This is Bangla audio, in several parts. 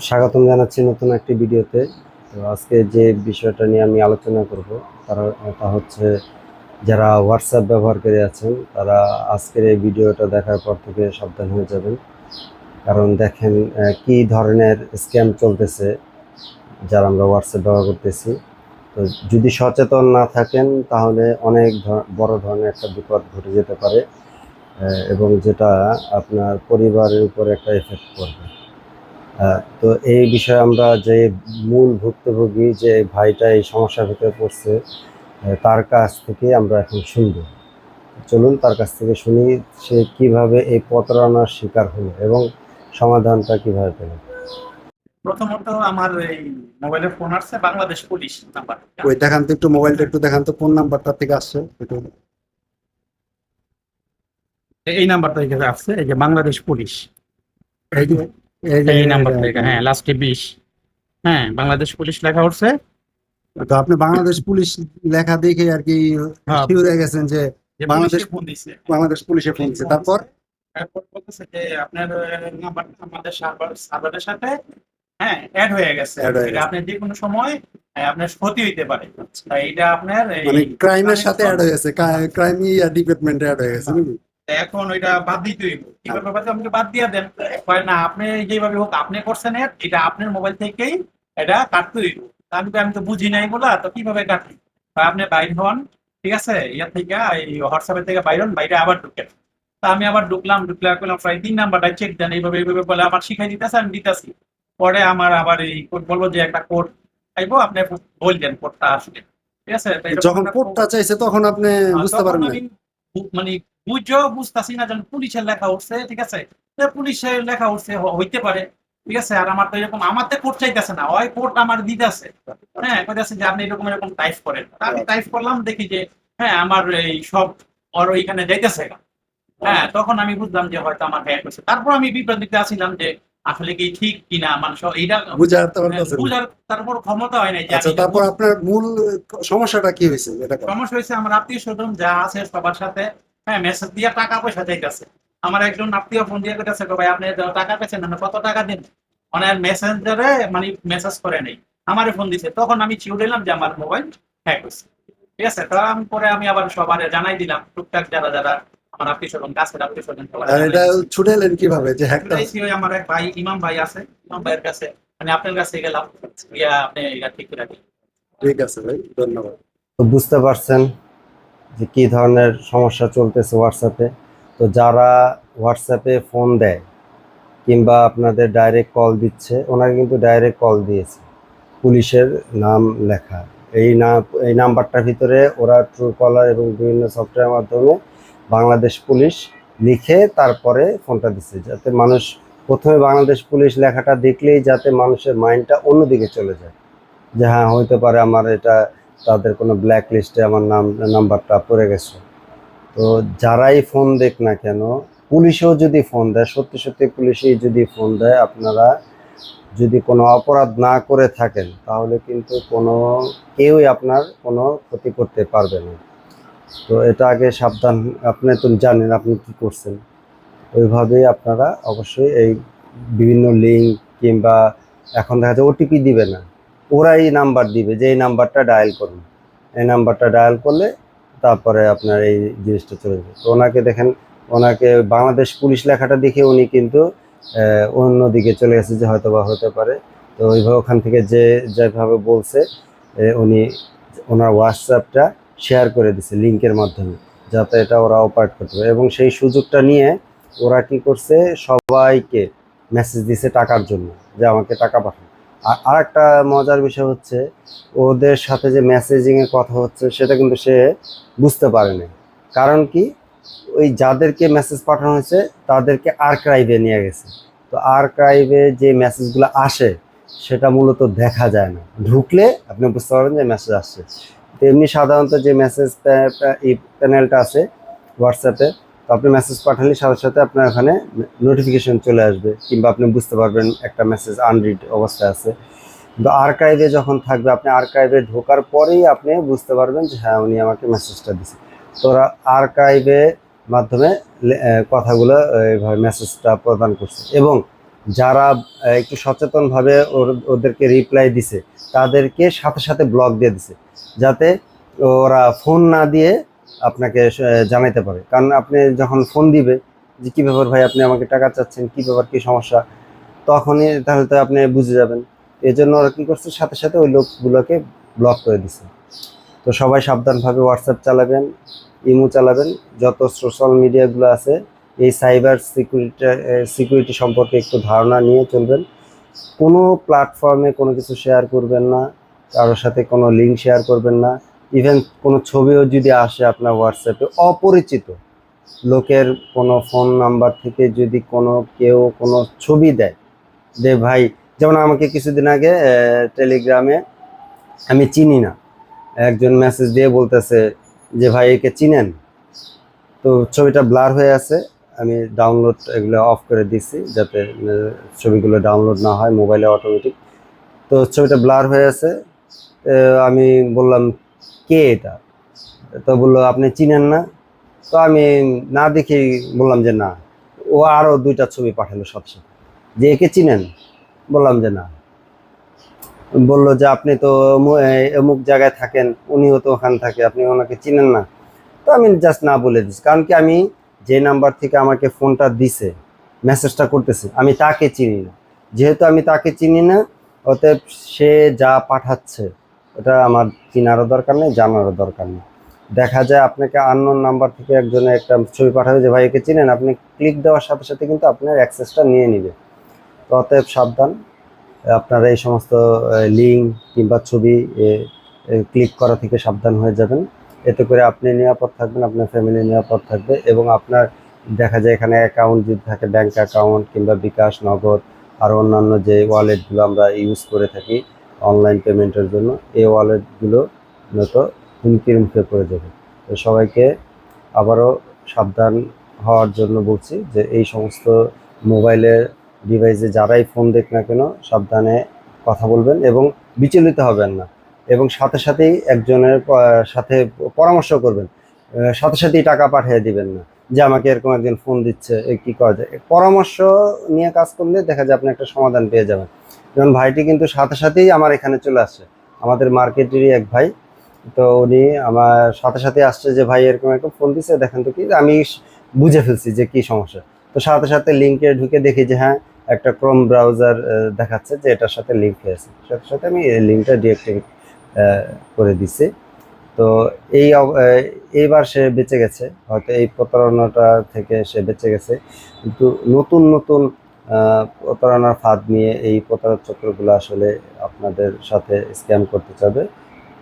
স্বাগতম জানাচ্ছি নতুন একটি ভিডিওতে। তো আজকে যে বিষয়টা নিয়ে আমি আলোচনা করব তারা তা হচ্ছে যারা হোয়াটসঅ্যাপ ব্যবহারকারী আছেন তারা আজকের এই ভিডিওটা দেখার পর থেকে সাবধান হয়ে যাবেন। কারণ দেখেন কি ধরনের স্ক্যাম চলতেছে যারা আমরা হোয়াটসঅ্যাপ ব্যবহার করতেছি। তো যদি সচেতন না থাকেন তাহলে অনেক বড় ধরনের একটা বিপদ ঘটে যেতে পারে এবং যেটা আপনার পরিবারের উপর একটা এফেক্ট আহ, তো এই বিষয়ে আমরা যে মূল ভুক্তভোগী যে ভাইটা এই সমস্যার ভিতরে পড়ছে তার কাছ থেকে আমরা এখন শুনব। চলুন তার কাছ থেকে শুনি সে কীভাবে এই প্রতারণার শিকার হলো এবং সমাধানটা কীভাবে পেল। প্রথমত আমার এই মোবাইলে ফোন আসছে বাংলাদেশ পুলিশ নাম্বার। ওই দেখান তো একটু মোবাইলটা একটু দেখান তো কোন নাম্বারটা থেকে আসছে একটু। এই নাম্বারটা এখানে আসছে এই যে বাংলাদেশ পুলিশ। এই যে এই নাম্বার থেকে হ্যাঁ লাস্টে বিশ। হ্যাঁ বাংলাদেশ পুলিশ লেখা উঠছে। তো আপনি বাংলাদেশ পুলিশ লেখা দেখে আর কি হ্যাঁ। হয়ে গেছেন যে বাংলাদেশ- পুলিশে ফোন দিছে। বাংলাদেশ পুলিশে ফোন দিচ্ছে তারপর? তারপর বলতেছে যে আপনার নাম্বারটা আমাদের সার্ভার সার্ভারের সাথে হ্যাঁ অ্যাড হয়ে গেছে। এটা গেছে। আপনার যে কোনো সময় আপনার ক্ষতি হইতে পারে। তাই এটা আপনার মানে ক্রাইমের সাথে অ্যাড হয়ে গেছে। ক্রাইম ডিপার্টমেন্টে অ্যাড হয়ে গেছে এখন ওইটা বাদ দিতে হইব। কীভাবে বাদ আমাকে বাদ দিয়ে দেন। কয় না আপনি যেভাবে হোক আপনি করছেন এটা আপনার মোবাইল থেকেই এটা কাটতে হইব। আমি তো আমি তো বুঝি নাই বলা তো কীভাবে কাটবি? আপনি বাইর হন ঠিক আছে? ইয়ার থেকে এই হোয়াটসঅ্যাপের থেকে বাইর হন বাইরে আবার ঢুকেন। তা আমি আবার ঢুকলাম ঢুকলে করলাম প্রায় তিন নাম্বারটা চেক দেন এইভাবে এইভাবে বলে আমার শিখাই দিতেছে আমি দিতেছি। পরে আমার আবার এই কোড বলব যে একটা কোড চাইব আপনি বললেন কোডটা আসলে। ঠিক আছে? যখন কোডটা চাইছে তখন আপনি বুঝতে তখন পারেন না আমি বু- মানে বুঝেও বুঝতেছি না যেন পুলিশের লেখা উঠছে ঠিক আছে? পুলিশের লেখা উঠছে হইতে পারে ঠিক আছে? আর আমার তো এরকম আমার তো কোড চাইতেছে না ওই কোড আমার দিতেছে। হ্যাঁ কইতাছে যে আপনি এরকম এরকম টাইপ করেন। আমি টাইপ করলাম দেখি যে হ্যাঁ আমার এই সব ওর ওইখানে যাইতেছে হ্যাঁ তখন আমি বুঝলাম যে হয়তো আমার হ্যাক হয়েছে তারপর আমি বিভ্রান্তিতে আসছিলাম যে আসলে কি ঠিক কিনা? মানুষ এইটা বুঝার তো বুঝার তারপর ক্ষমতা হয় নাই আচ্ছা তারপর আপনার মূল সমস্যাটা কি হয়েছে সমস্যা হয়েছে আমার আত্মীয় স্বজন যা আছে সবার সাথে হ্যাঁ মেসেজ দিয়ে টাকা পয়সা চাইতেছে। আমার একজন আত্মীয় ফোন দিয়ে কেটেছে ভাই আপনি টাকা পেয়েছেন না কত টাকা দিন? ওনার মেসেঞ্জারে মানে মেসেজ করে নেই। আমারে ফোন দিছে। তখন আমি চিউ দিলাম যে আমার মোবাইল হ্যাক হয়েছে ঠিক আছে? তো আমি পরে আমি আবার সবার জানাই দিলাম টুকটাক যারা যারা আমার আত্মীয় স্বজন কাছের আত্মীয় স্বজন এটা ছুটে এলেন কীভাবে যে হ্যাকটা আমার এক ভাই ইমাম ভাই আছে ইমাম ভাইয়ের কাছে। মানে আপনার কাছে গেলাম গিয়া আপনি ঠিক করে রাখি ঠিক আছে ভাই ধন্যবাদ। তো বুঝতে পারছেন যে কী ধরনের সমস্যা চলতেছে হোয়াটসঅ্যাপে তো যারা হোয়াটসঅ্যাপে ফোন দেয় কিংবা আপনাদের ডাইরেক্ট কল দিচ্ছে ওনাকে কিন্তু ডাইরেক্ট কল দিয়েছে। পুলিশের নাম লেখা। এই না, এই নাম্বারটার ভিতরে ওরা ট্রু কলার এবং বিভিন্ন সফটওয়্যার মাধ্যমে বাংলাদেশ পুলিশ লিখে তারপরে ফোনটা দিচ্ছে, যাতে মানুষ প্রথমে বাংলাদেশ পুলিশ লেখাটা দেখলেই যাতে মানুষের মাইন্ডটা অন্যদিকে চলে যায়। যে হ্যাঁ হইতে পারে আমার এটা তাদের কোনো ব্ল্যাক লিস্টে আমার নাম, নাম্বারটা পড়ে গেছে। তো যারাই ফোন দেখ না কেন, পুলিশেও যদি ফোন দেয়, সত্যি সত্যি পুলিশেই যদি ফোন দেয়, আপনারা যদি কোনো অপরাধ না করে থাকেন, তাহলে কিন্তু কোনো, কেউই আপনার কোনো ক্ষতি করতে পারবে না। তো এটা আগে সাবধান, আপনি তো জানেন আপনি কি করছেন। ওইভাবেই আপনারা অবশ্যই এই বিভিন্ন লিঙ্ক কিংবা এখন দেখা যায় ওটিপি দিবে না। ওরাই নাম্বার দিবে যে এই নাম্বারটা ডায়াল করুন। এই নাম্বারটা ডায়াল করলে তারপরে আপনার এই জিনিসটা চলে যাবে। তো ওনাকে দেখেন ওনাকে বাংলাদেশ পুলিশ লেখাটা দেখে উনি কিন্তু আহ, অন্যদিকে চলে গেছে যে হয়তো বা হতে পারে। তো ওইভাবে ওখান থেকে যে যেভাবে বলছে উনি ওনার হোয়াটসঅ্যাপটা শেয়ার করে দিছে লিঙ্কের মাধ্যমে যাতে এটা ওরা অপারেট করতে পারে। এবং সেই সুযোগটা নিয়ে ওরা কি করছে সবাইকে মেসেজ দিছে টাকার জন্য যে আমাকে টাকা পাঠান। আর আরেকটা মজার বিষয় হচ্ছে, ওদের সাথে যে মেসেজিং এর কথা হচ্ছে, সেটা কিন্তু সে বুঝতে পারেনি। কারণ কি? ওই যাদেরকে মেসেজ পাঠানো হয়েছে, তাদেরকে আর্কাইভে নিয়ে গেছে। তো আর্কাইভে যে মেসেজগুলো আসে, সেটা মূলত দেখা যায় না। ঢুকলে আপনি বুঝতে পারবেন যে মেসেজ আসছে। তো এমনি সাধারণত যে মেসেজ প্যানেলটা আছে হোয়াটসঅ্যাপে আপনি মেসেজ পাঠালে সাথে সাথে আপনার ওখানে নোটিফিকেশন চলে আসবে কিংবা আপনি বুঝতে পারবেন একটা মেসেজ আনরিড অবস্থায় আছে। কিন্তু আর্কাইভে যখন থাকবে, আপনি আর্কাইভে ঢোকার পরেই আপনি বুঝতে পারবেন যে হ্যাঁ উনি আমাকে মেসেজটা দিছে। তো ওরা আর্কাইভে মাধ্যমে কথাগুলো এইভাবে মেসেজটা প্রদান করছে। এবং যারা একটু সচেতনভাবে ওদেরকে রিপ্লাই দিছে, তাদেরকে সাথে সাথে ব্লক দিয়ে দিছে। যাতে ওরা ফোন না দিয়ে আপনাকে জানাইতে পারে। কারণ আপনি যখন ফোন দিবে যে, কী ব্যাপার ভাই, আপনি আমাকে টাকা চাচ্ছেন? কী ব্যাপার? কী সমস্যা? তখনই তাহলে তো আপনি বুঝে যাবেন। এই জন্য ওরা কী করছে? সাথে সাথে ওই লোকগুলোকে ব্লক করে দিছে। তো সবাই সাবধানভাবে হোয়াটসঅ্যাপ চালাবেন, ইমো চালাবেন। যত সোশ্যাল মিডিয়াগুলো আছে, এই সাইবার সিকিউরিটি সিকিউরিটি সম্পর্কে একটু ধারণা নিয়ে চলবেন। কোনো প্ল্যাটফর্মে কোনো কিছু শেয়ার করবেন না। কারোর সাথে কোনো লিঙ্ক শেয়ার করবেন না। ইভেন কোনো ছবিও যদি আসে আপনার হোয়াটসঅ্যাপে অপরিচিত, লোকের কোনো ফোন নাম্বার থেকে যদি কোনো কেউ কোনো ছবি দেয়, যে ভাই, যেমন আমাকে কিছুদিন আগে টেলিগ্রামে আমি চিনি না, একজন মেসেজ দিয়ে বলতেছে যে ভাই, একে চিনেন? তো ছবিটা ব্লার হয়ে আছে, আমি ডাউনলোড এগুলো অফ করে দিছি যাতে ছবিগুলো ডাউনলোড না হয় মোবাইলে অটোমেটিক তো ছবিটা ব্লার হয়ে আছে আমি বললাম কে এটা? তো বলল, আপনি চিনেন না? তো আমি না দেখেই বললাম যে না। ও আরও দুইটা ছবি পাঠালো সাথে যে একে চিনেন? বললাম যে না। বলল যে, আপনি তো অমু- অমুক জায়গায় থাকেন, উনিও তো ওখানে থাকে, আপনি ওনাকে চিনেন না? তো আমি জাস্ট না বলে দিচ্ছি কারণ কি, আমি যে নাম্বার থেকে আমাকে ফোনটা দিছে মেসেজটা করতেছে, আমি তাকে চিনি না। যেহেতু আমি তাকে চিনি না, অতএব সে যা পাঠাচ্ছে ওটা আমার চিনারও দরকার নেই, জানারও দরকার নেই। দেখা যায় আপনাকে আননোন নাম্বার থেকে একজনে একটা ছবি পাঠাবে যে, ভাই, একে চিনেন? আপনি ক্লিক দেওয়ার সাথে সাথে কিন্তু আপনার অ্যাক্সেসটা নিয়ে নিবে। তো অতএব সাবধান, আপনারা এই সমস্ত লিঙ্ক কিংবা ছবি ক্লিক করা থেকে সাবধান হয়ে যাবেন। এতে করে আপনি নিরাপদ থাকবেন, আপনার ফ্যামিলি নিরাপদ থাকবে এবং আপনার দেখা যায় এখানে অ্যাকাউন্ট যদি থাকে ব্যাঙ্ক অ্যাকাউন্ট কিংবা বিকাশ, নগদ, আর অন্যান্য যে ওয়ালেটগুলো আমরা ইউজ করে থাকি অনলাইন পেমেন্টের জন্য এই ওয়ালেটগুলো মূলত হুমকির মুখে পড়ে যাবে। তো সবাইকে আবারও সাবধান হওয়ার জন্য বলছি যে এই সমস্ত মোবাইলের ডিভাইসে যারাই ফোন দেখ না কেন সাবধানে কথা বলবেন এবং বিচলিত হবেন না। এবং সাথে সাথেই একজনের সাথে পরামর্শ করবেন। সাথে সাথেই টাকা পাঠিয়ে দিবেন না। যে আমাকে এরকম একজন ফোন দিচ্ছে কি করা যায়? পরামর্শ নিয়ে কাজ করলে দেখা যায় আপনি একটা সমাধান পেয়ে যাবেন। যেমন ভাইটি কিন্তু সাথে সাথেই আমার এখানে চলে আসছে আমাদের মার্কেটেরই এক ভাই। তো উনি আমার সাথে সাথে আসছে যে, ভাই, এরকম এরকম ফোন দিচ্ছে দেখেন তো কি? আমি বুঝে ফেলছি যে কি সমস্যা। তো সাথে সাথে লিঙ্কে ঢুকে দেখি যে হ্যাঁ একটা ক্রোম ব্রাউজার দেখাচ্ছে যে, এটার সাথে লিঙ্ক হয়েছে সাথে সাথে আমি এই লিঙ্কটা ডিঅ্যাক্টিভেট করে দিছি। তো এই এইবার সে বেঁচে গেছে। হয়তো এই প্রতারণাটা থেকে সে বেঁচে গেছে। কিন্তু নতুন নতুন প্রতারণার ফাঁদ নিয়ে এই প্রতারক চক্রগুলো আসলে আপনাদের সাথে স্ক্যাম করতে চাবে।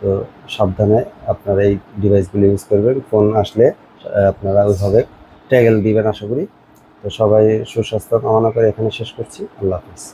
তো সাবধানে আপনারা এই ডিভাইসগুলো ইউজ করবেন। ফোন আসলে আপনারা ওইভাবে ট্যাগেল দিবেন আশা করি। তো সবাই সুস্বাস্থ্য কামনা করে এখানে শেষ করছি। আল্লাহ হাফিজ।